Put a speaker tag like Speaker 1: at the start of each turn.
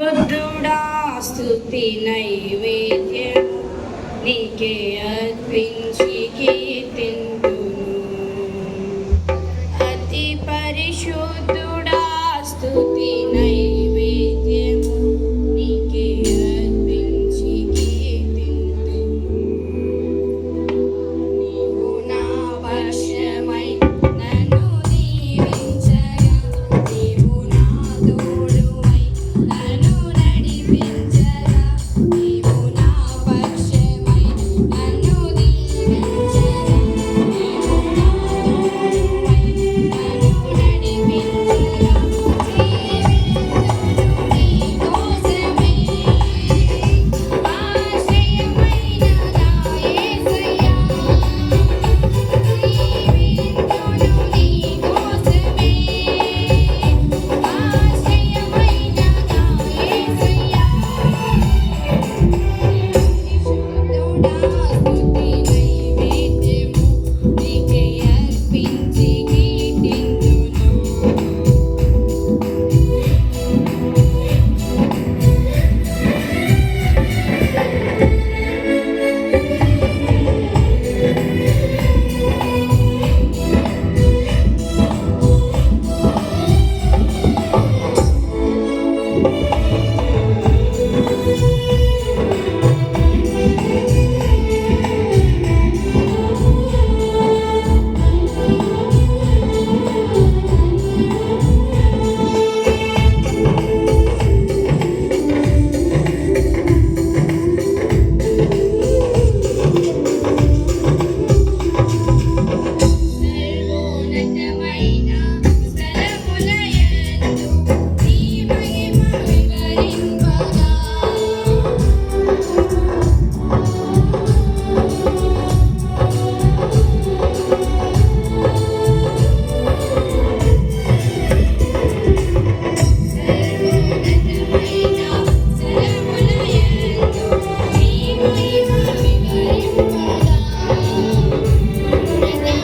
Speaker 1: బుద్ధుడా స్తుతి నైవేద్యం నీకే అర్పించి కీర్తింతును Thank you.